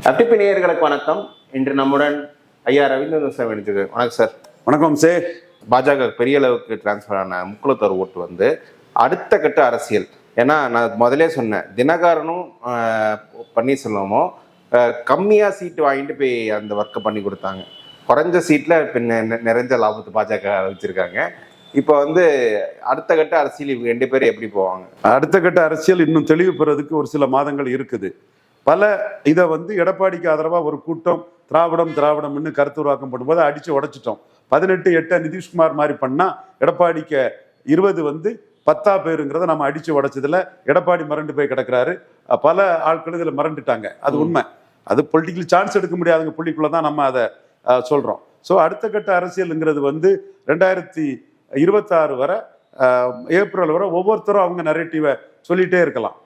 அப்டிப்பி நேயர்களுக்கு வணக்கம். இன்று நம்முடன் ஐயா ரவீந்திரன் சார் இணைஞ்சிருக்கு வணக்கம் சார். வணக்கம் சே பாஜக பெரிய அளவுக்கு டிரான்ஸ்ஃபர் ஆன முக்குளத்தோர் ஓட்டு வந்து அடுத்த கட்ட அரசியல். ஏன்னா நான் முதலே சொன்னேன் தினகரனும் பன்னீர்செல்வமும் ஆஹ், கம்மியா சீட்டு வாங்கிட்டு போய் அந்த ஒர்க்கை பண்ணி கொடுத்தாங்க. குறைஞ்ச சீட்ல இப்போ நிறைஞ்ச லாபத்து பாஜக வச்சிருக்காங்க. இப்போ வந்து அடுத்த கட்ட அரசியல் இவங்க ரெண்டு பேரும் எப்படி போவாங்க? அடுத்த கட்ட அரசியல் இன்னும் தெளிவு பெறதுக்கு ஒரு சில மாதங்கள் இருக்குது. பல இதை வந்து எடப்பாடிக்கு ஆதரவா ஒரு கூட்டம் திராவிடம் திராவிடம்னு கருத்துருவாக்கம் பண்ணும்போது அடிச்சு உடைச்சிட்டோம். பதினெட்டு எட்ட நிதிஷ்குமார் மாதிரி பண்ணா எடப்பாடிக்கு இருபது வந்து பத்தா பேருங்கிறத நம்ம அடிச்சு உடைச்சதுல எடப்பாடி மறண்டு போய் கிடக்குறாரு. பல ஆட்கள் இதுல மறந்துட்டாங்க அது உண்மை. அது பொலிட்டிக்கல் சான்ஸ் எடுக்க முடியாதுங்க. புள்ளிக்குள்ள தான் நம்ம அதை அஹ், சொல்றோம். ஸோ அடுத்த கட்ட அரசியலுங்கிறது வந்து ரெண்டாயிரத்தி இருபத்தாறு வரை ஏப்ரல் வரை ஒவ்வொருத்தரும் அவங்க நரேட்டிவை சொல்லிட்டே இருக்கலாம்.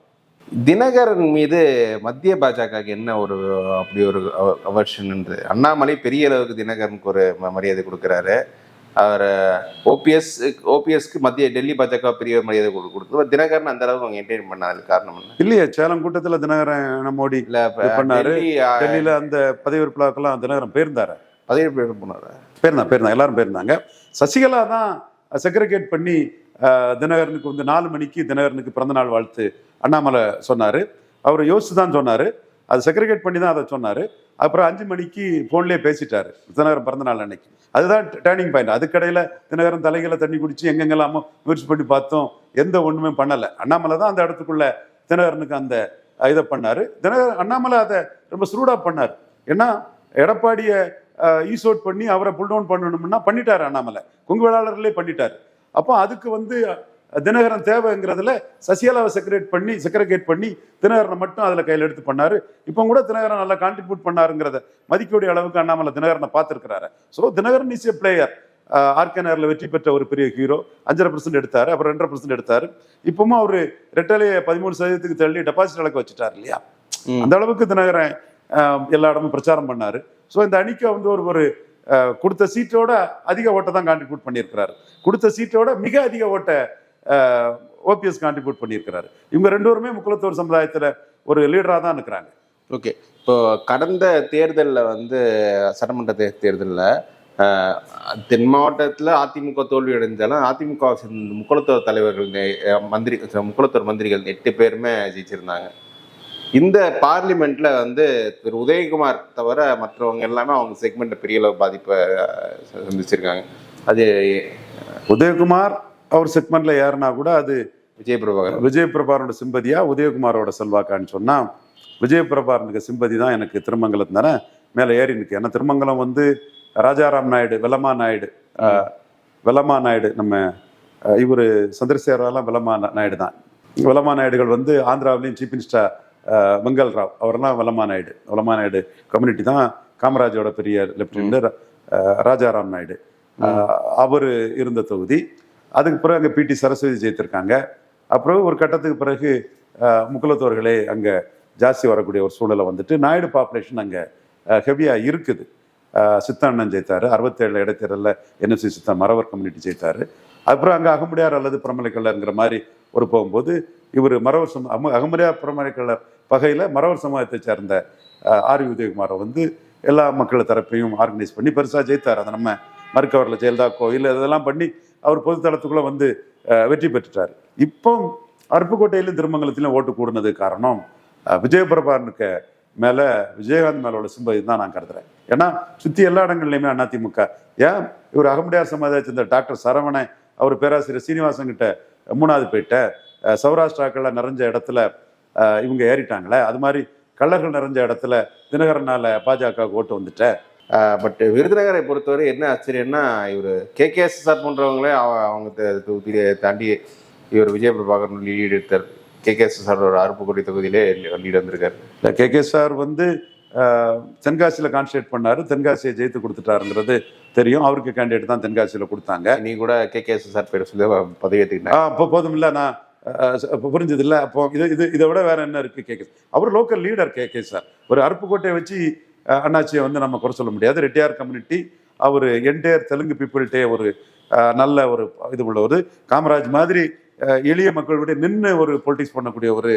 தினகரன் மீது மத்திய பாஜகவுக்கு என்ன ஒரு அப்படி ஒரு அவர்ஷன் அண்ணாமலை பெரிய அளவுக்கு தினகரனுக்கு ஒரு மரியாதை கொடுக்குறாரு. அவர் ஓபிஎஸ் ஓபிஎஸ்க்கு மத்திய டெல்லி பாஜக பெரிய மரியாதை கொடு- கொடுக்குது தினகரன் அந்த அளவுக்கு அவங்க என்டர்டைன் பண்ணாது காரணம் இல்லையே சேலம் கூட்டத்துல தினகரன் மோடி பண்ணாரு. டெல்லியில அந்த பதவி விழாக்கெல்லாம் தினகரன் போயிருந்தாரு. பதவி போனாரு? போயிருந்தாங்க போயிருந்தாங்க எல்லாரும் போயிருந்தாங்க. சசிகலா தான் செக்ரிகேட் பண்ணி தினகரனுக்கு வந்து நாலு மணிக்கு தினகரனுக்கு பிறந்தநாள் வாழ்த்து அண்ணாமலை சொன்னார். அவர் யோசித்து தான் சொன்னார். அது செக்ரிகேட் பண்ணி தான் அதை சொன்னார். அப்புறம் அஞ்சு மணிக்கு ஃபோன்லேயே பேசிட்டார். தினகரன் பிறந்தநாள் அன்னைக்கு. அதுதான் டேர்னிங் பாயிண்ட் அதுக்கடையில் தினகரன் தலைகளை தண்ணி குடித்து எங்கெங்கெல்லாமோ முயற்சி பண்ணி பார்த்தோம். எந்த ஒன்றுமே பண்ணலை. அண்ணாமலை தான் அந்த இடத்துக்குள்ள தினகரனுக்கு அந்த இதை பண்ணார். தினகரன் அண்ணாமலை அதை ரொம்ப சுருடாக பண்ணார். ஏன்னா எடப்பாடியை ஈசோட் பண்ணி அவரை புல் டவுன் பண்ணணும்னா பண்ணிட்டார் அண்ணாமலை. கொங்கு வேளாளர்களே பண்ணிட்டார். அப்போ அதுக்கு வந்து தினகரன் தேவைங்கிறதுல சசிகலாவை செக்ரேட் பண்ணி செக்ரகேட் பண்ணி தினகரனை மட்டும் அதில் கையில் எடுத்து பண்ணாரு. இப்போ கூட தினகரன் நல்லா கான்ட்ரிபியூட் பண்ணாருங்கிறத மதிக்கக்கூடிய அளவுக்கு அண்ணாமலை தினகரனை பார்த்துருக்கிறாரு. So Dinakaran is a player RK நகரில் வெற்றி பெற்ற ஒரு பெரிய ஹீரோ அஞ்சரை பர்சன்ட் எடுத்தாரு அப்புறம் ரெண்டரை பர்சன்ட் எடுத்தாரு. இப்பவும் அவர் ரெட்டலையை பதிமூணு சதவீதத்துக்கு தள்ளி டெபாசிட் இழக்க வச்சுட்டாரு இல்லையா. அந்த அளவுக்கு தினகரன் எல்லா இடமும் பிரச்சாரம் பண்ணாரு. ஸோ இந்த அணிக்கு வந்து ஒரு ஒரு கொடுத்த சீட்டோட அதிக ஓட்டை தான் கான்ட்ரிபியூட் பண்ணியிருக்கிறாரு. கொடுத்த சீட்டோட மிக அதிக ஓட்டை ஓபிஎஸ் கான்ட்ரிபியூட் பண்ணியிருக்கிறாரு. இவங்க ரெண்டு பேருமே முக்குலத்தோர் சமுதாயத்தில் ஒரு லீடராக தான் இருக்கிறாங்க. ஓகே. இப்போ கடந்த தேர்தலில் வந்து சட்டமன்ற தே- தேர்தலில் தென் மாவட்டத்தில் அதிமுக தோல்வி அடைஞ்சாலும் அதிமுக வை முக்குளத்தோர் தலைவர்கள் மந்திரி முக்குளத்தோர் மந்திரிகள் எட்டு பேருமே ஜெயிச்சிருந்தாங்க. இந்த பார்லிமெண்ட்ல வந்து திரு உதயகுமார் தவிர மற்றவங்க எல்லாமே அவங்க செக்மெண்ட்ல பெரிய அளவு பாதிப்பை சந்திச்சிருக்காங்க. அது உதயகுமார் அவர் செக்மெண்ட்ல ஏறினா கூட அது விஜய் பிரபாகர் விஜய் பிரபாரனோட சிம்பதியா உதயகுமாரோட செல்வாக்கான்னு சொன்னா விஜய் பிரபாரனுக்கு சிம்பதி தான் எனக்கு திருமங்கலம் தானே மேலே ஏறி நிற்கு ஏன்னா திருமங்கலம் வந்து ராஜாராம் நாயுடு வெல்லமா நாயுடு வெல்லமா நாயுடு நம்ம இவர் சந்திரசேகரெல்லாம் வெல்லமா நாயுடு தான். வெல்லமா நாயுடுகள் வந்து ஆந்திராவிலையும் சீஃப் மினிஸ்டர் வெங்கல் ராவ். அவரெல்லாம் வெல்லமா நாயுடு. வெல்லமா நாயுடு கம்யூனிட்டி தான் காமராஜோட பெரிய லெப்டினன்ட் ராஜாராம் நாயுடு. அவர் இருந்த தொகுதி. அதுக்கு பிறகு அங்கே பிடி சரஸ்வதி ஜெயித்திருக்காங்க. அப்புறம் ஒரு கட்டத்துக்கு பிறகு முக்குலத்தோர்களே அங்கே ஜாஸ்தி வரக்கூடிய ஒரு சூழலை வந்துட்டு நாயுடு பாப்புலேஷன் அங்கே ஹெவியாக இருக்குது. சித்தண்ணன் ஜெயித்தாரு. அறுபத்தேழு இடைத்தேர்தலில் என்எஃப்சி சித்தன் மறவர் கம்யூனிட்டி ஜெயித்தாரு. அப்புறம் அங்கே அகமுடியார் அல்லது பிரமலைக்கல்லர்ங்கிற மாதிரி ஒரு போகும்போது இவர் மறவர் சம அகமுடியார் பிரமலைக்கல்லர் வகையில் மறவர் சமூகத்தை சேர்ந்த ஆர் வி உதயகுமாரை வந்து எல்லா மக்கள் தரப்பையும் ஆர்கனைஸ் பண்ணி பெருசாக ஜெயித்தார். அதை நம்ம மறுக்கவரில் ஜெயலலிதா கோயில் இதெல்லாம் பண்ணி அவர் பொதுத்தளத்துக்குள்ள வந்து வெற்றி பெற்றுட்டார். இப்போ அருப்புக்கோட்டையிலும் திருமங்கலத்திலும் ஓட்டு கூடுனது காரணம் அஹ், விஜயபிரபானுக்கு மேலே விஜயகாந்த் மேலோட சிம்பதி தான் நான் கருதுறேன். ஏன்னா சுற்றி எல்லா இடங்கள்லையுமே அதிமுக. ஏன்? இவர் அகமுடியார் சமுதாயத்தை சேர்ந்த டாக்டர் சரவணன் அவர் பேராசிரியர் சீனிவாசன் கிட்ட மூணாவது போயிட்ட சௌராஷ்டிராக்களில் நிறைஞ்ச இடத்துல இவங்க ஏறிட்டாங்களே. அது மாதிரி கள்ளர்கள் நிறைஞ்ச இடத்துல தினகரனால பாஜக ஓட்டு வந்துட்ட. பட் விருதுநகரை பொறுத்தவரை என்ன ஆச்சரியம்னா இவர் கேகேஎஸ்எஸ்ஆர் போன்றவங்களே அவ- அவங்க தொகுதியை தாண்டி இவர் விஜய் பிரபாகர் லீட் எடுத்தார் கேகேஎஸ்எஸ்ஆர் ஒரு அருப்புக்கோட்டை தொகுதியிலே லீட் வந்திருக்காரு. இல்லை கே கே சார் வந்து தென்காசியில் கான்சன்ட்ரேட் பண்ணாரு. தென்காசியை ஜெயித்து கொடுத்துட்டாருங்கிறது தெரியும். அவருக்கு கேண்டிடேட் தான் தென்காசியில் கொடுத்தாங்க. நீ கூட கேகேஎஸ்எஸ்ஆர் பேர் சொல்லி பதவி ஏற்றுக்கிட்டேன் அப்போ போதும் இல்லை நான் புரிஞ்சது இல்லை அப்போ இது இது இதை விட வேற என்ன இருக்கு? கே கே அவர் local leader K K sir. ஒரு அருப்புக்கோட்டையை வச்சு அண்ணாச்சியை வந்து நம்ம குறை சொல்ல முடியாது. ரெட்டியார் கம்யூனிட்டி அவர் என்டையர் தெலுங்கு பீப்புள்கிட்டே ஒரு நல்ல ஒரு இது உள்ளவர் காமராஜ் மாதிரி எளிய மக்கள் விட நின்று ஒரு பொலிட்டிக்ஸ் பண்ணக்கூடிய ஒரு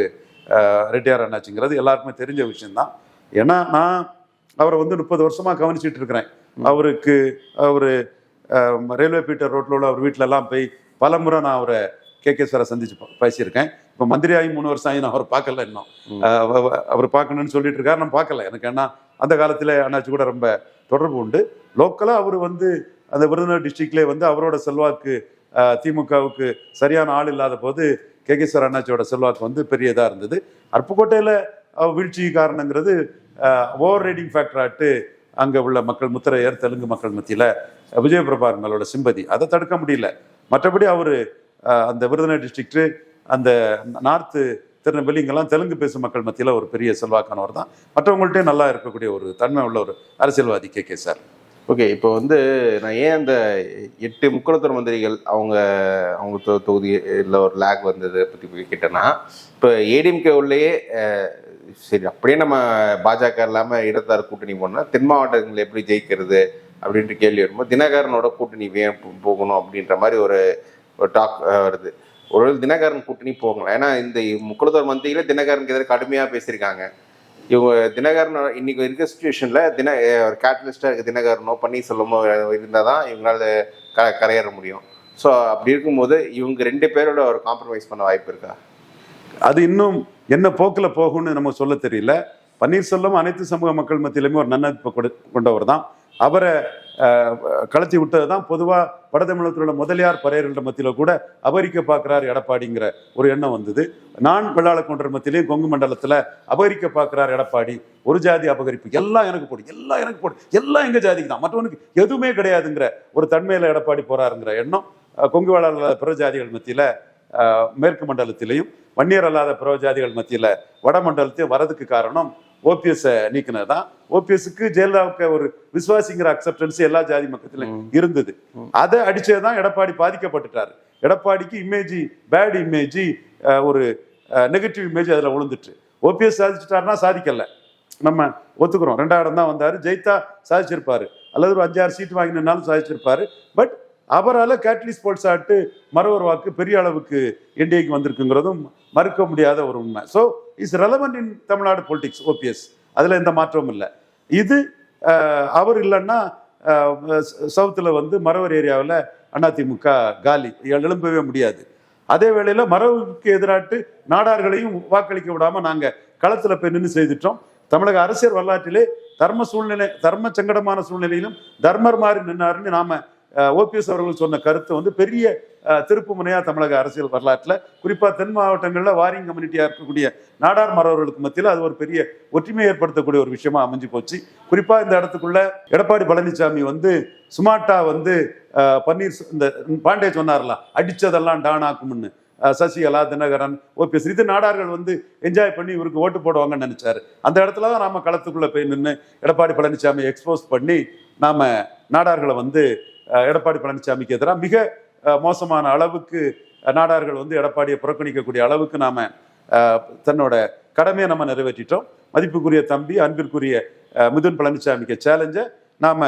ரெட்டியார் அண்ணாச்சிங்கிறது எல்லாருக்குமே தெரிஞ்ச விஷயம்தான். ஏன்னா நான் அவரை வந்து முப்பது வருஷமா கவனிச்சிட்டு இருக்கிறேன். அவருக்கு அவரு ரயில்வே பீட்டர் ரோட்ல உள்ள அவர் வீட்ல எல்லாம் போய் பல முறை நான் அவரை கே. கே. சாரை சந்திச்சு பேசியிருக்கேன். இப்போ மந்திரி ஆகி மூணு வருஷம் ஆகி நான் அவர் பார்க்கல இன்னும். அவர் பார்க்கணும்னு சொல்லிட்டு இருக்காரு. நான் பார்க்கல. எனக்கு என்ன அந்த காலத்துல அண்ணாச்சி கூட ரொம்ப தொடர்பு உண்டு. லோக்கலா அவர் வந்து அந்த விருதுநகர் டிஸ்ட்ரிக்ட்லேயே வந்து அவரோட செல்வாக்கு திமுகவுக்கு சரியான ஆள் இல்லாத போது கே. கே. சார் அண்ணாச்சியோட செல்வாக்கு வந்து பெரிய இதாக இருந்தது. அருப்புக்கோட்டையில் வீழ்ச்சி காரணங்கிறது ஓவர் ரைடிங் ஃபேக்டராட்டு அங்கே உள்ள மக்கள் முத்திரையர் தெலுங்கு மக்கள் மத்தியில் விஜயபிரபார் மேலோட சிம்பதி. அதை தடுக்க முடியல. மற்றபடி அவர் அந்த விருதுநகர் டிஸ்ட்ரிக்ட் அந்த நார்த்து திருநெல்வேலி இங்கெல்லாம் தெலுங்கு பேசும் மக்கள் மத்தியில் ஒரு பெரிய செல்வாக்கானவர் தான். மற்றவங்கள்ட்டே நல்லா இருக்கக்கூடிய ஒரு தன்மை உள்ள ஒரு அரசியல்வாதி கே கே சார். ஓகே இப்போ வந்து நான் ஏன் அந்த எட்டு முக்குளத்தூர் மந்திரிகள் அவங்க அவங்க தொ- தொகுதியில் ஒரு லேக் வந்தது பற்றி கேட்டேன்னா இப்போ ஏடிஎம்கே உள்ளேயே சரி அப்படியே நம்ம பாஜக இல்லாமல் இடத்தார் கூட்டணி போனால் தென் மாவட்டங்களில் எப்படி ஜெயிக்கிறது அப்படின்ட்டு கேள்வி வரும்போது தினகரனோட கூட்டணி ஏன் போகணும் அப்படின்ற மாதிரி ஒரு ஒரு டாக் வருது. ஒரு தினகரன் கூட்டணி போகலாம். ஏன்னா இந்த முக்குளத்தூர் மந்தியில் தினகரனுக்கு எதிராக கடுமையாக பேசியிருக்காங்க. இவங்க தினகரன் இன்னைக்கு இருக்க சுச்சுவேஷனில் தின ஒரு கேட்டலிஸ்டா இருக்க தினகரனோ பன்னீர்செல்வமோ இருந்தால் தான் இவங்களால் க கரையேற முடியும். ஸோ அப்படி இருக்கும்போது இவங்க ரெண்டு பேரோட ஒரு காம்ப்ரமைஸ் பண்ண வாய்ப்பு இருக்கா? அது இன்னும் என்ன போக்கில் போகும்னு நம்ம சொல்ல தெரியல. பன்னீர்செல்வம் அனைத்து சமூக மக்கள் மத்தியிலுமே ஒரு நன்னதிப்பு கொடு கொண்டவர் தான். அவரை கலத்தி விட்டது தான் பொதுவாக வடதமிழகத்தில் உள்ள முதலியார் பறையர்கள மத்தியில் கூட அபகரிக்க பார்க்குறார் எடப்பாடிங்கிற ஒரு எண்ணம் வந்தது. நான் வெள்ளாள கொண்டர் மத்தியிலையும் கொங்கு மண்டலத்தில் அபகரிக்க பார்க்குறார் எடப்பாடி. ஒரு ஜாதி அபகரிப்பு. எல்லாம் எனக்கு போடு. எல்லாம் எனக்கு போடு. எல்லாம் எங்கள் ஜாதிக்கு தான். மற்றவனுக்கு எதுவுமே கிடையாதுங்கிற ஒரு தன்மையில் எடப்பாடி போகிறாருங்கிற எண்ணம் கொங்கு வேளாளர் பிற ஜாதிகள் மத்தியில் மேற்கு மண்டலத்திலையும் வன்னியர் அல்லாத பிற ஜாதிகள் மத்தியில் வட மண்டலத்தையும் வரதுக்கு காரணம் ஓபிஎஸ் நீக்கினது தான் ஓபிஎஸ்க்கு ஜெயலலிதாவுக்கு ஒரு விசுவாசிங்கிற அக்செப்டன்ஸ் எல்லா ஜாதி மக்கத்திலும். இருந்தது. அதை அடிச்சே தான் எடப்பாடி பாதிக்கப்பட்டுட்டாரு. எடப்பாடிக்கு இமேஜ் பேட் இமேஜ் ஒரு நெகட்டிவ் இமேஜ் அதில் விழுந்துட்டு. ஓபிஎஸ் சாதிச்சிட்டாருன்னா சாதிக்கல. நம்ம ஒத்துக்கிறோம். ரெண்டாயிரம் தான் வந்தாரு. ஜெயித்தா சாதிச்சிருப்பாரு. அல்லது ஒரு அஞ்சாறு சீட் வாங்கினாலும் சாதிச்சிருப்பாரு. பட் அவரால் கேட்லிஸ் போல்சாட்டு ஆட்டு மறவர் வாக்கு பெரிய அளவுக்கு என்டிஏக்கு வந்திருக்குங்கிறதும் மறுக்க முடியாத ஒரு உண்மை. So is relevant in Tamil Nadu politics OPS அதில் எந்த மாற்றமும் இல்லை. இது அவர் இல்லைன்னா சவுத்தில் வந்து மறவர் ஏரியாவில் அதிமுக காலி. எழும்பவே முடியாது. அதே வேளையில் மரபுக்கு எதிராட்டு நாடார்களையும் வாக்களிக்க விடாமல் நாங்கள் களத்தில் போய் நின்று செய்துட்டோம். தமிழக அரசியல் வரலாற்றிலே தர்ம சூழ்நிலை தர்ம சங்கடமான சூழ்நிலையிலும் தர்மர் மாறி நின்னாருன்னு நாம ஓபிஎஸ் அவர்கள் சொன்ன கருத்து வந்து பெரிய திருப்பு முனையாக தமிழக அரசியல் வரலாற்றில் குறிப்பாக தென் மாவட்டங்களில் வாரிங் கம்யூனிட்டியாக இருக்கக்கூடிய நாடார் மறவர்களுக்கு மத்தியில் அது ஒரு பெரிய ஒற்றுமை ஏற்படுத்தக்கூடிய ஒரு விஷயமா அமைஞ்சு போச்சு. குறிப்பாக இந்த இடத்துக்குள்ள எடப்பாடி பழனிசாமி வந்து சுமாட்டா வந்து பன்னீர் இந்த பாண்டே சொன்னார்லாம் அடிச்சதெல்லாம் டானாக்கும்னு சசிகலா தினகரன் ஓபிஎஸ் இது நாடார்கள் வந்து என்ஜாய் பண்ணி இவருக்கு ஓட்டு போடுவாங்கன்னு நினைச்சாரு. அந்த இடத்துல தான் நாம களத்துக்குள்ள போய் நின்று எடப்பாடி பழனிசாமி எக்ஸ்போஸ் பண்ணி நாம் நாடார்களை வந்து எடப்பாடி பழனிசாமிக்கு எதிராக மிக மோசமான அளவுக்கு நாடார்கள் வந்து எடப்பாடியை புறக்கணிக்கக்கூடிய அளவுக்கு நாம் தன்னோட கடமையை நம்ம நிறைவேற்றிட்டோம். மதிப்புக்குரிய தம்பி அன்பிற்குரிய மிதுன் பழனிசாமிக்கு சேலஞ்சை நாம்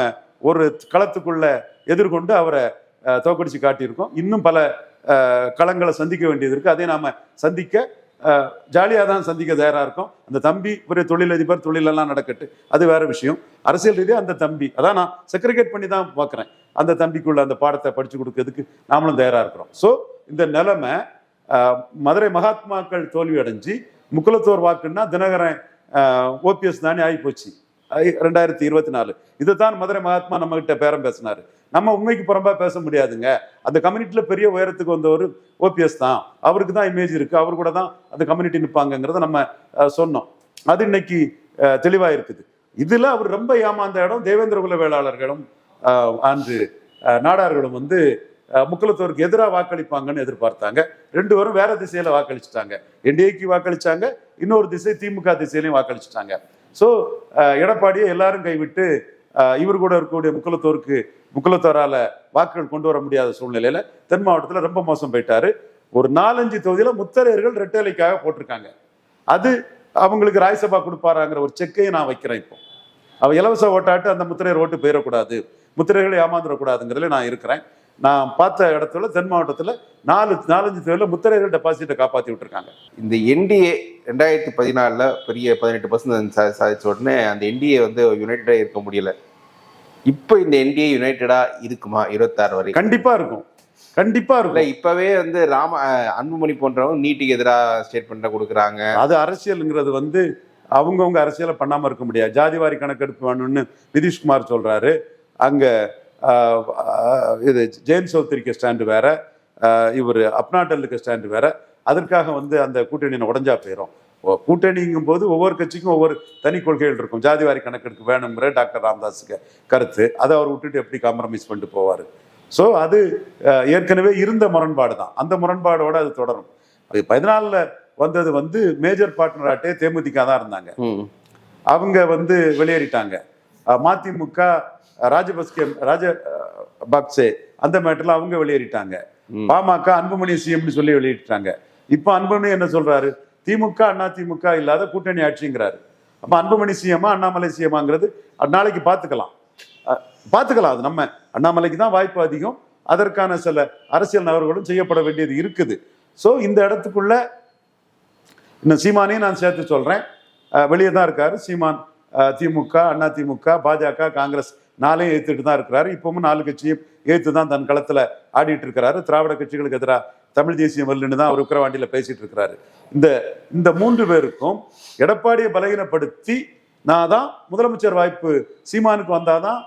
ஒரு களத்துக்குள்ள எதிர்கொண்டு அவரை தோக்கடிச்சு காட்டியிருக்கோம். இன்னும் பல களங்களை சந்திக்க வேண்டியது இருக்குது அதை நாம் சந்திக்க ஜாலியாக தான் சந்திக்க தயாராக இருக்கும். அந்த தம்பி ஒரு தொழிலதிபர் தொழிலெல்லாம் நடக்கட்டு. அது வேற விஷயம். அரசியல் ரீதியாக அந்த தம்பி அதான் நான் செக்ரிகேட் பண்ணி தான் பார்க்குறேன் அந்த தம்பிக்குள்ள அந்த பாடத்தை படித்து கொடுக்கறதுக்கு நாமளும் தயாராக இருக்கிறோம். ஸோ இந்த நிலைமை மதுரை மகாத்மாக்கள் தோல்வி அடைஞ்சு முக்குலத்தோர் வாக்குன்னா தினகரன் ஓபிஎஸ் தானே ஆகி போச்சு. ரெண்டாயிரத்தி இருபத்தி நாலு. இதுதான் மதுரை மகாத்மா நம்ம கிட்ட பேரம் பேசினாரு. நம்ம உண்மைக்கு புறம்பா பேச முடியாதுங்க. அந்த கம்யூனிட்டியில பெரிய உயரத்துக்கு வந்தவர் ஓபிஎஸ் தான். அவருக்கு தான் இமேஜ் இருக்கு. அவர் கூட தான் அந்த கம்யூனிட்டி நிற்பாங்கங்கிறத நம்ம சொன்னோம். அது இன்னைக்கு தெளிவாக இருக்குது இதுல அவர் ரொம்ப ஏமாந்த இடம் தேவேந்திர குல வேளாளர்களும் அஹ், அன்று நாடார்களும் வந்து முக்கலத்தோருக்கு எதிராக வாக்களிப்பாங்கன்னு எதிர்பார்த்தாங்க. ரெண்டு பேரும் வேற திசையில வாக்களிச்சிட்டாங்க. என்டிஏக்கு வாக்களிச்சாங்க. இன்னொரு திசை திமுக திசையிலையும் வாக்களிச்சிட்டாங்க. ஸோ uh, எடப்பாடியை எல்லாரும் கைவிட்டு uh, இவர் கூட இருக்கக்கூடிய முக்குலத்தோருக்கு முக்குலத்தோரால வாக்குகள் கொண்டு வர முடியாத சூழ்நிலையில தென் மாவட்டத்தில் ரொம்ப மோசம் போயிட்டாரு. ஒரு நாலஞ்சு தொகுதியில முத்தரையர்கள் ரெட்டலைக்காக போட்டிருக்காங்க. அது அவங்களுக்கு ராஜ்யசபா கொடுப்பாராங்கிற ஒரு செக்கையும் நான் வைக்கிறேன் இப்போ. அவ இலவச ஓட்டாட்டு அந்த முத்திரையர் ஓட்டு போயிடக்கூடாது. முத்திரையர்களை ஏமாந்துடக்கூடாதுங்கிறதுல நான் இருக்கிறேன். நான் பார்த்த இடத்துல தென் மாவட்டத்துல நாலு நாலஞ்சு தேர்தலில் முத்திரைகள் டெபாசிட்டை காப்பாற்றி விட்டுருக்காங்க. இந்த என்டிஏ ரெண்டாயிரத்தி பதினாலில் பெரிய பதினெட்டு பர்சன்ட் சாதிச்ச உடனே அந்த என்டிஏ வந்து யுனைடடாக இருக்க முடியல. இப்போ இந்த என்டிஏ யுனைடடா இருக்குமா? இருபத்தாறு வரை கண்டிப்பா இருக்கும். கண்டிப்பா இருக்கும். இப்பவே வந்து ராம அன்புமணி போன்றவங்க நீட்டுக்கு எதிராக ஸ்டேட்மெண்ட் கொடுக்குறாங்க. அது அரசியலுங்கிறது வந்து அவங்கவுங்க அரசியலை பண்ணாம இருக்க முடியாது. ஜாதிவாரி கணக்கெடுப்பு வேணும்னு நிதிஷ்குமார் சொல்றாரு. அங்க இது ஜெயின் சௌத்ரிக்கு ஸ்டாண்டு வேற இவர் அப்னாட்டலுக்கு ஸ்டாண்டு வேற. அதற்காக வந்து அந்த கூட்டணி உடஞ்சா போயிடும் கூட்டணிங்கும் போது ஒவ்வொரு கட்சிக்கும் ஒவ்வொரு தனி கொள்கைகள் இருக்கும். ஜாதிவாரி கணக்கெடுப்பு வேணுங்கிற டாக்டர் ராமதாஸுக்கு கருத்து. அதை அவர் விட்டுட்டு எப்படி காம்ப்ரமைஸ் பண்ணிட்டு போவார்? ஸோ அது ஏற்கனவே இருந்த முரண்பாடு தான். அந்த முரண்பாடோட அது தொடரும். அது பதினாலில் வந்தது வந்து மேஜர் பார்ட்னர் ஆட்டே தேமுதிக தான் இருந்தாங்க. அவங்க வந்து வெளியேறிட்டாங்க. மதிமுக ராஜபக்சே ராஜ பக்சே அந்த மேட்டர்ல அவங்க வெளியேறிட்டாங்க. பாமக அன்புமணி சிஎம்னு சொல்லி வெளியிட்டாங்க. இப்போ அன்புமணி என்ன சொல்றாரு? திமுக அண்ணா திமுக இல்லாத கூட்டணி ஆட்சிங்கிறாரு. அப்ப அன்புமணி சிஎம்மா அண்ணாமலை சிஎம்மாங்கிறது நாளைக்கு பார்த்துக்கலாம். பார்த்துக்கலாம் அது நம்ம. அண்ணாமலைக்கு தான் வாய்ப்பு அதிகம். அதற்கான சில அரசியல் நகர்களும் செய்யப்பட வேண்டியது இருக்குது. ஸோ இந்த இடத்துக்குள்ள இன்னும் சீமானையும் நான் சேர்த்து சொல்றேன். வெளியே தான் இருக்காரு. சீமான் திமுக அண்ணா திமுக பாஜக காங்கிரஸ் நாளையும் ஏற்றுட்டு தான் இருக்கிறாரு. இப்பவும் நாலு கட்சியும் ஏற்று தான் தன் களத்தில் ஆடிட்டு இருக்கிறாரு. திராவிட கட்சிகளுக்கு எதிராக தமிழ் தேசியம் வல்லுன்னு தான் அவர் உக்கரவாண்டியில் பேசிட்டு இருக்கிறாரு. இந்த இந்த மூன்று பேருக்கும் எடப்பாடியை பலகீனப்படுத்தி நான் தான் முதலமைச்சர் வாய்ப்பு சீமானுக்கு வந்தாதான்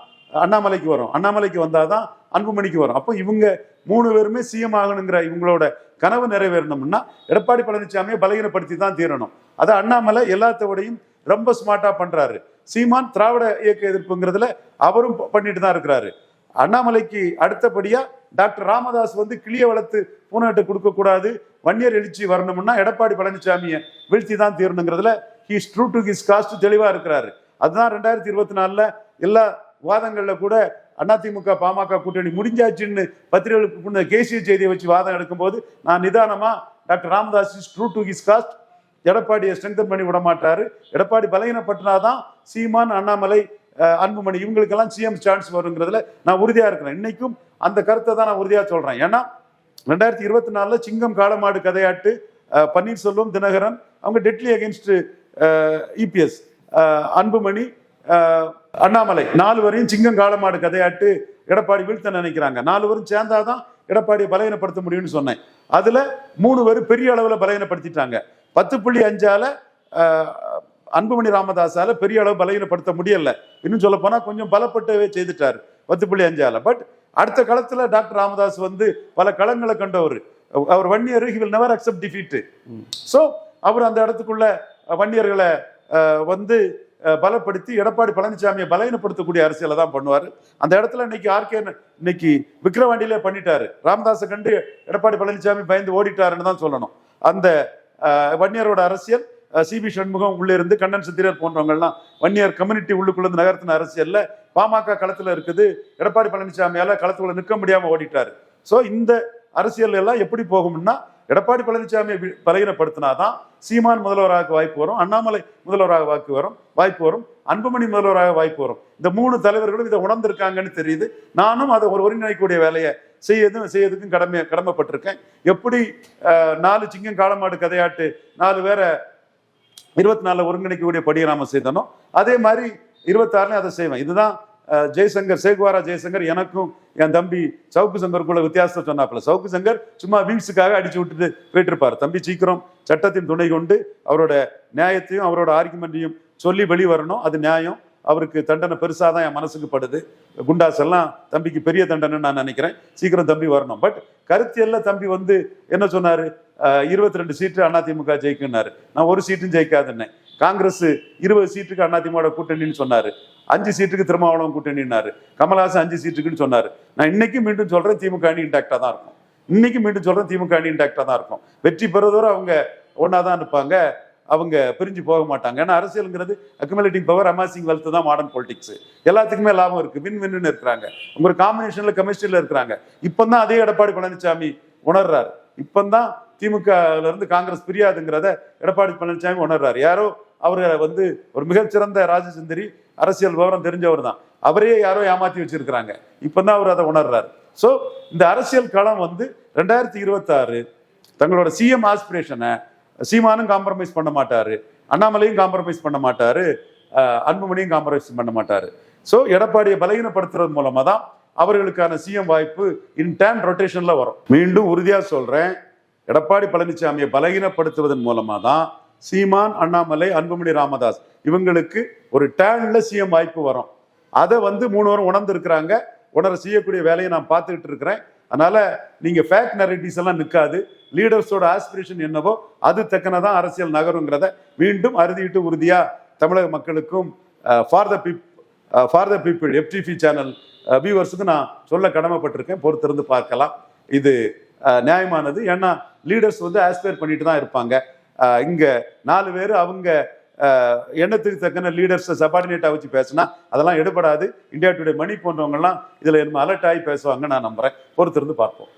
அண்ணாமலைக்கு வரும். அண்ணாமலைக்கு வந்தாதான் அன்புமணிக்கு வரும். அப்போ இவங்க மூணு பேருமே சிஎம் ஆகணுங்கிற இவங்களோட கனவு நிறைவேறணும்னா எடப்பாடி பழனிசாமியை பலகீனப்படுத்தி தான் தீரணும். அதை அண்ணாமலை எல்லாத்தோடையும் ரொம்ப ஸ்மார்ட்டாக பண்ணுறாரு சீமான் திராவிட இயக்க எதிர்ப்புங்கிறதுல அவரும் ப- பண்ணிட்டு தான் இருக்கிறாரு. அண்ணாமலைக்கு அடுத்தபடியா டாக்டர் ராமதாஸ் வந்து கிளிய வளர்த்து பூனாட்டு கொடுக்க கூடாது வன்னியர் எழுச்சி வரணும்னா எடப்பாடி பழனிசாமியை வீழ்த்தி தான் தீரணுங்கிறதுல he's true to his caste தெளிவா இருக்கிறாரு. அதுதான் ரெண்டாயிரத்தி இருபத்தி நாலுல எல்லா வாதங்கள்ல கூட அதிமுக பாமக கூட்டணி முடிஞ்சாச்சுன்னு பத்திரிகைகளுக்கு முன்ன கேசிய செய்தியை வச்சு வாதம் எடுக்கும்போது நான் நிதானமா doctor Ramadoss is true to his caste எடப்பாடியை ஸ்ட்ரென்தன் பண்ணி விட மாட்டாரு எடப்பாடி பலகீனப்பட்டினாதான் சீமான் அண்ணாமலை அன்புமணி இவங்களுக்கெல்லாம் சிஎம் சான்ஸ் வருங்கிறதுல நான் உறுதியாக இருக்கிறேன். இன்னைக்கும் அந்த கருத்தை தான் நான் உறுதியாக சொல்கிறேன் ஏன்னா ரெண்டாயிரத்தி இருபத்தி நாலில் சிங்கம் காளமாடு கதையாட்டு பன்னீர்செல்வம் தினகரன் அவங்க deadly against EPS Anbumani Annamalai. நாலு வரையும் சிங்கம் காளமாடு கதையாட்டு எடப்பாடி வீழ்த்த நினைக்கிறாங்க. நாலு வரும் சேர்ந்தாதான் எடப்பாடியை பலகீனப்படுத்த முடியும்னு சொன்னேன். அதுல மூணு பேர் பெரிய அளவில் பலகீனப்படுத்திட்டாங்க. பத்து புள்ளி அஞ்சால அன்புமணி ராமதாஸால பெரிய அளவு பலகீனப்படுத்த முடியல. இன்னும் சொல்ல போனா கொஞ்சம் பலப்பட்டவே செய்துட்டார் பத்து புள்ளி அஞ்சால. பட் அடுத்த காலத்துல டாக்டர் ராமதாஸ் வந்து பல களங்களை கண்டவர். அவர் Vanniyar he will never accept defeat. So அவர் அந்த இடத்துக்குள்ள வன்னியர்களை வந்து பலப்படுத்தி எடப்பாடி பழனிசாமியை பலகீனப்படுத்தக்கூடிய அரசியலை தான் பண்ணுவார். அந்த இடத்துல இன்னைக்கு ஆர்கே இன்னைக்கு விக்ரவாண்டியிலே பண்ணிட்டாரு. ராமதாஸை கண்டு எடப்பாடி பழனிசாமி பயந்து ஓடிட்டாருன்னு தான் சொல்லணும். அந்த வன்னியரோட அரசியல் சிபி சண்முகம் உள்ளே இருந்து கண்ணன் சித்திரர் போன்றவங்கள்லாம் வன்னியர் கம்யூனிட்டி உள்ளுக்குள்ள இருந்து நகர்த்தின அரசியல்ல பாமக களத்துல இருக்குது. எடப்பாடி பழனிசாமியால களத்துக்குள்ள நிற்க முடியாம ஓடிட்டாரு. ஸோ இந்த அரசியல் எல்லாம் எப்படி போகும்னா எடப்பாடி பழனிசாமியை பலகீனப்படுத்தினாதான் சீமான் முதல்வராக வாய்ப்பு வரும் அண்ணாமலை முதல்வராக வாக்கு வரும் வாய்ப்பு வரும் அன்புமணி முதல்வராக வாய்ப்பு வரும். இந்த மூணு தலைவர்களும் இதை உணர்ந்திருக்காங்கன்னு தெரியுது. நானும் அதை ஒரு ஒருங்கிணைக்கக்கூடிய வேலையை செய்யதும் செய்யறதுக்கும் கடமை கடமைப்பட்டிருக்கேன். எப்படி நாலு சிங்கம் காலமாடு கதையாட்டு நாலு பேரை இருபத்தி நாலுல ஒருங்கிணைக்கக்கூடிய படியை நாம செய்தனோ அதே மாதிரி இருபத்தாறுல அதை செய்வேன். இதுதான் ஜெய்சங்கர் சேகுவாரா ஜெய்சங்கர் எனக்கும் என் தம்பி சவுக்கு சங்கருக்குள்ள வித்தியாசத்தை சொன்னாப்புல. சவுக்கு சங்கர் சும்மா வீம்ஸுக்காக அடிச்சு விட்டுட்டு போயிட்டு இருப்பார் தம்பி சீக்கிரம் சட்டத்தின் துணை கொண்டு அவரோட நியாயத்தையும் அவரோட ஆர்குமெண்ட்டையும் சொல்லி வெளி வரணும் அது நியாயம். அவருக்கு தண்டனை பெருசாக தான் என் மனசுக்கு படுது. குண்டாஸ் எல்லாம் தம்பிக்கு பெரிய தண்டனைன்னு நான் நினைக்கிறேன். சீக்கிரம் தம்பி வரணும். பட் கருத்தியல்ல தம்பி வந்து என்ன சொன்னார்? இருபத்தி ரெண்டு சீட்டு அதிமுக ஜெயிக்குன்னாரு. நான் ஒரு சீட்டும் ஜெயிக்காதுன்னேன். காங்கிரஸ் இருபது சீட்டுக்கு அதிமுக கூட்டணின்னு சொன்னாரு. அஞ்சு சீட்டுக்கு திருமாவளவன் கூட்டணின்னாரு. கமலஹாசன் அஞ்சு சீட்டுக்குன்னு சொன்னார். நான் இன்னைக்கும் மீண்டும் சொல்றேன் திமுக அணி இன்டாக்டா தான் இருக்கும். இன்னைக்கு மீண்டும் சொல்றேன் திமுக அணி இன்டாக்டா தான் இருக்கும். வெற்றி பெறுவதோட அவங்க ஒன்னா தான் இருப்பாங்க. அவங்க பிரிஞ்சு போக மாட்டாங்க. ஏன்னா அரசியலுங்கிறது அக்குமுலேட்டிங் பவர் அமாசிங் வெல்த் தான் மாடர்ன் பொலிட்டிக்ஸ் எல்லாத்துக்குமே லாபம் இருக்கு. வின் வின்னு இருக்கிறாங்க. அவங்க ஒரு காம்பினேஷன்ல கெமிஸ்ட்ரியில இருக்கிறாங்க. இப்பதான் அதே எடப்பாடி பழனிசாமி உணர்றாரு. இப்பதான் திமுகல இருந்து காங்கிரஸ் பிரியாதுங்கிறத எடப்பாடி பழனிசாமி உணர்றாரு. யாரோ அவரை வந்து ஒரு மிகச்சிறந்த ராஜசுந்தரி அரசியல் விவரம் தெரிஞ்சவர் தான். அவரே யாரோ ஏமாத்தி வச்சிருக்கிறாங்க. இப்போ தான் அவர் அதை உணர்றாரு. ஸோ இந்த அரசியல் களம் வந்து ரெண்டாயிரத்தி இருபத்தாறு தங்களோட சிஎம் ஆஸ்பிரேஷனை சீமானும் காம்ப்ரமைஸ் பண்ண மாட்டாரு அண்ணாமலையும் காம்ப்ரமைஸ் பண்ண மாட்டாரு அன்புமணியும் காம்ப்ரமைஸ் பண்ண மாட்டாரு. ஸோ எடப்பாடியை பலகீனப்படுத்துறது மூலமா தான் அவர்களுக்கான சிஎம் வாய்ப்பு இன் டேன் ரொட்டேஷன்ல வரும். மீண்டும் உறுதியா சொல்றேன் எடப்பாடி பழனிசாமியை பலகீனப்படுத்துவதன் மூலமா தான் சீமான் அண்ணாமலை அன்புமணி ராமதாஸ் இவங்களுக்கு ஒரு டேன்ல சிஎம் வாய்ப்பு வரும். அதை வந்து மூணு வாரம் உணர்ந்திருக்கிறாங்க. உணர செய்யக்கூடிய வேலையை நான் பார்த்துக்கிட்டு இருக்கிறேன். அதனால நீங்க ஃபேக் நரேட்டிவ்ஸ் எல்லாம் நிற்காது லீடர்ஸோட ஆஸ்பிரேஷன் என்னவோ அது தக்கனதான் அரசியல் நகருங்கிறத மீண்டும் அறுதிட்டு உறுதியா தமிழக மக்களுக்கும் for the peep for the people FTP channel வியூவர்ஸுக்கு நான் சொல்ல கடமைப்பட்டிருக்கேன். பொறுத்திருந்து பார்க்கலாம். இது நியாயமானது. ஏன்னா லீடர்ஸ் வந்து ஆஸ்பயர் பண்ணிட்டு தான் இருப்பாங்க. இங்கே நாலு பேர் அவங்க எண்ணத்துக்கு தக்கன லீடர்ஸை சபார்டினேட்டாக வச்சு பேசினா அதெல்லாம் எடுபடாது. இந்தியா டுடே மணி போன்றவங்கலாம் இதுல என்ன அலர்ட் ஆகி பேசுவாங்க நான் நம்புறேன். பொறுத்திருந்து பார்ப்போம்.